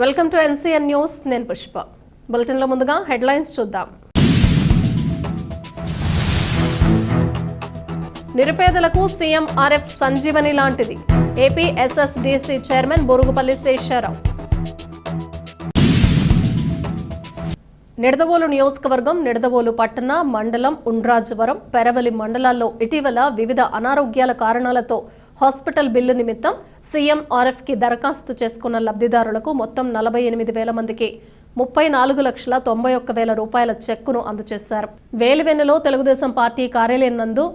Welcome to NCN news. నేను పుష్ప. బులెటిన్లో ముందుగా హెడ్లైన్స్ చూద్దాం. నిరుపేదలకు సీఎం ఆర్ఎఫ్ సంజీవని లాంటిది. AP SSDC chairman Borugupalli Sesharao. Nidadavolu నియోజకవర్గం నిడదవోలు పట్టణ మండలం ఉండ్రాజవరం పెరవలి మండలాల్లో ఇటీవల వివిధ అనారోగ్యాల కారణాలతో హాస్పిటల్ బిల్లు నిమిత్తం సీఎం ఆర్ఎఫ్కి దరఖాస్తు చేసుకున్న లబ్ధిదారులకు మొత్తం నలభై ఎనిమిది వేల మందికి ముప్పై నాలుగు లక్షల తొంభై ఒక్క వేల రూపాయల చెక్కును అందజేశారు. వేలివెన్నులో తెలుగుదేశం పార్టీ కార్యాలయం నందు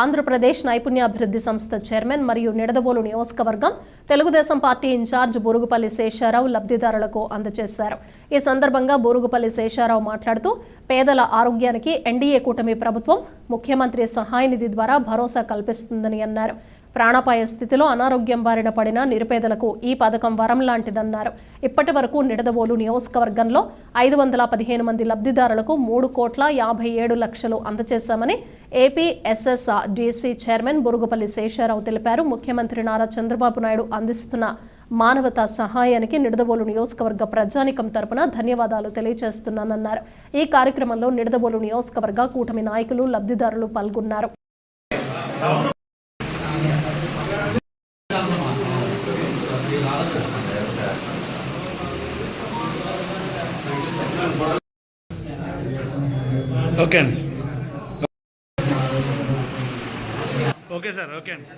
ఆంధ్రప్రదేశ్ నైపుణ్యాభివృద్ధి సంస్థ చైర్మన్ మరియు నిడదబోలు నియోజకవర్గం తెలుగుదేశం పార్టీ ఇన్ఛార్జ్ బోరుగుపల్లి శేషారావు లబ్ధిదారులకు అందజేశారు. ఈ సందర్భంగా బోరుగుపల్లి శేషారావు మాట్లాడుతూ పేదల ఆరోగ్యానికి ఎన్డీఏ కూటమి ప్రభుత్వం ముఖ్యమంత్రి సహాయ నిధి ద్వారా భరోసా కల్పిస్తుందని అన్నారు. ప్రాణాపాయ స్థితిలో అనారోగ్యం బారిన పడిన నిరుపేదలకు ఈ పథకం వరం లాంటిదన్నారు. ఇప్పటి వరకు నిడదవోలు నియోజకవర్గంలో ఐదు వందల పదిహేను మంది లబ్ధిదారులకు మూడు కోట్ల యాభై ఏడు లక్షలు అందజేశామని AP DC chairman Burugupalli Sesharao తెలిపారు. ముఖ్యమంత్రి నారా చంద్రబాబు నాయుడు అందిస్తున్న మానవతా సహాయానికి నిడదవోలు నియోజకవర్గ ప్రజానికం తరపున ధన్యవాదాలు తెలియజేస్తున్నానన్నారు. ఈ కార్యక్రమంలో నిడదవోలు నియోజకవర్గ కూటమి నాయకులు లబ్ధిదారులు పాల్గొన్నారు. ఓకే అండి. ఓకే సార్ ఓకే అండి.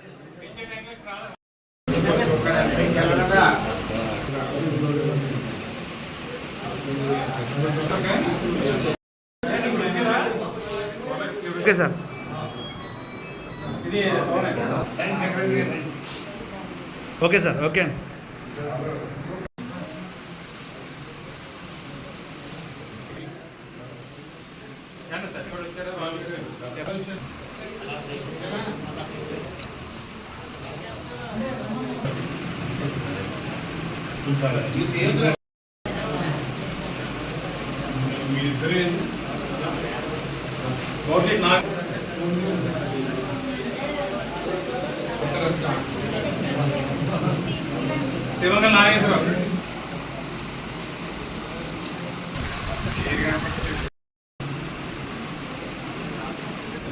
Okay sir. Okay sir okay అండి. శివంగా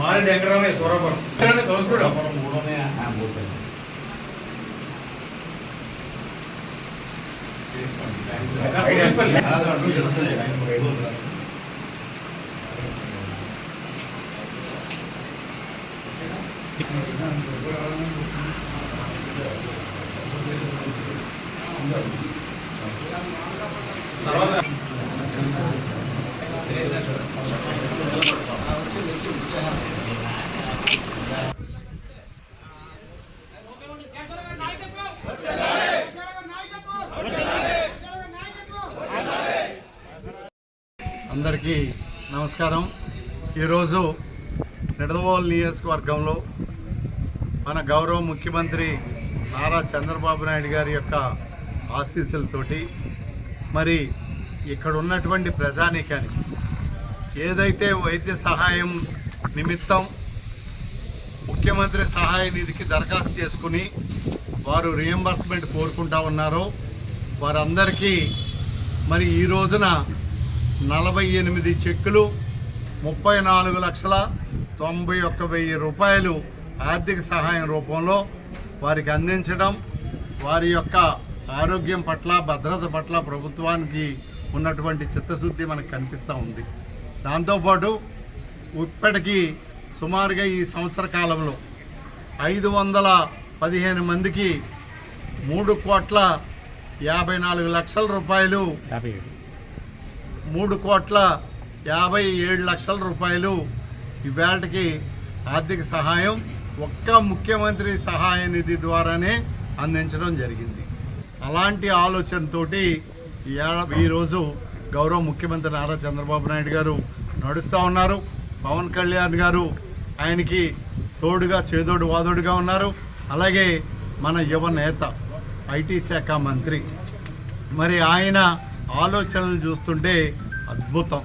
మారెడ్డి వెంకటరామయ్య సూరపురం. సంస్కృతం తర్వాత అందరికీ నమస్కారం. ఈరోజు నిడదవోలు నియోజకవర్గంలో మన గౌరవ ముఖ్యమంత్రి నారా చంద్రబాబు నాయుడు గారి యొక్క ఆశీస్సులతోటి మరి ఇక్కడ ఉన్నటువంటి ప్రజానీకానికి ఏదైతే వైద్య సహాయం నిమిత్తం ముఖ్యమంత్రి సహాయ నిధికి దరఖాస్తు చేసుకుని వారు రియంబర్స్మెంట్ కోరుకుంటా ఉన్నారో వారందరికీ మరి ఈ రోజున నలభై ఎనిమిది చెక్కులు ముప్పై నాలుగు లక్షల తొంభై ఒక్క వెయ్యి రూపాయలు ఆర్థిక సహాయం రూపంలో వారికి అందించడం వారి యొక్క ఆరోగ్యం పట్ల భద్రత పట్ల ప్రభుత్వానికి ఉన్నటువంటి చిత్తశుద్ధి మనకు కనిపిస్తూ ఉంది. దాంతోపాటు ఇప్పటికీ సుమారుగా ఈ సంవత్సర కాలంలో ఐదు వందల పదిహేను మందికి మూడు కోట్ల యాభై నాలుగు లక్షల రూపాయలు మూడు కోట్ల యాభై ఏడు లక్షల రూపాయలు ఇవాళకి ఆర్థిక సహాయం ఒక్క ముఖ్యమంత్రి సహాయ నిధి ద్వారానే అందించడం జరిగింది. అలాంటి ఆలోచనతోటి ఈరోజు గౌరవ ముఖ్యమంత్రి నారా చంద్రబాబు నాయుడు గారు నడుస్తూ ఉన్నారు. పవన్ కళ్యాణ్ గారు ఆయనకి తోడుగా చేదోడు వాదోడుగా ఉన్నారు. అలాగే మన యువ నేత ఐటీ శాఖ మంత్రి. మరి ఆయన ఆలోచనలు చూస్తుంటే అద్భుతం.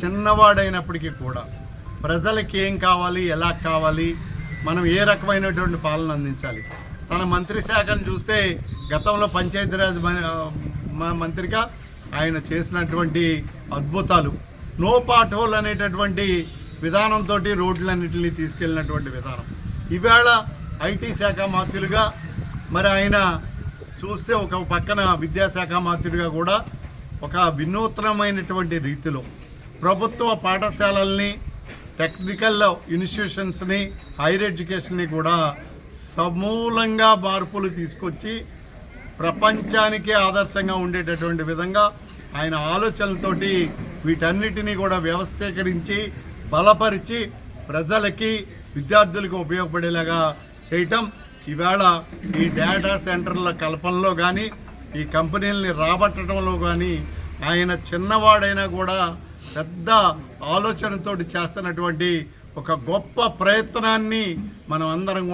చిన్నవాడైనప్పటికీ కూడా ప్రజలకి ఏం కావాలి ఎలా కావాలి మనం ఏ రకమైనటువంటి పాలన అందించాలి? తన మంత్రి శాఖను చూస్తే గతంలో పంచాయతీరాజ్ మంత్రిగా ఆయన చేసినటువంటి అద్భుతాలు. నో పాట్ హోల్ అనేటటువంటి విధానంతో రోడ్లన్నింటినీ తీసుకెళ్ళినటువంటి విధానం. ఈవేళ ఐటీ శాఖ మాత్రులుగా మరి ఆయన చూస్తే ఒక పక్కన విద్యాశాఖ మాత్రుడిగా కూడా ఒక వినూత్నమైనటువంటి రీతిలో ప్రభుత్వ పాఠశాలల్ని టెక్నికల్ ఇన్స్టిట్యూషన్స్ని హైయర్ ఎడ్యుకేషన్ని కూడా సమూలంగా మార్పులు తీసుకొచ్చి ప్రపంచానికి ఆదర్శంగా ఉండేటటువంటి విధంగా ఆయన ఆలోచనలతోటి వీటన్నిటినీ కూడా వ్యవస్థీకరించి బలపరిచి ప్రజలకి విద్యార్థులకు ఉపయోగపడేలాగా చేయటం. ఈవేళ ఈ డేటా సెంటర్ల కల్పనలో కానీ ఈ కంపెనీలని రాబట్టడంలో కానీ ఆయన చిన్నవాడైనా కూడా పెద్ద ఆలోచనతోటి చేస్తున్నటువంటి ఒక గొప్ప ప్రయత్నాన్ని మనం అందరం కూడా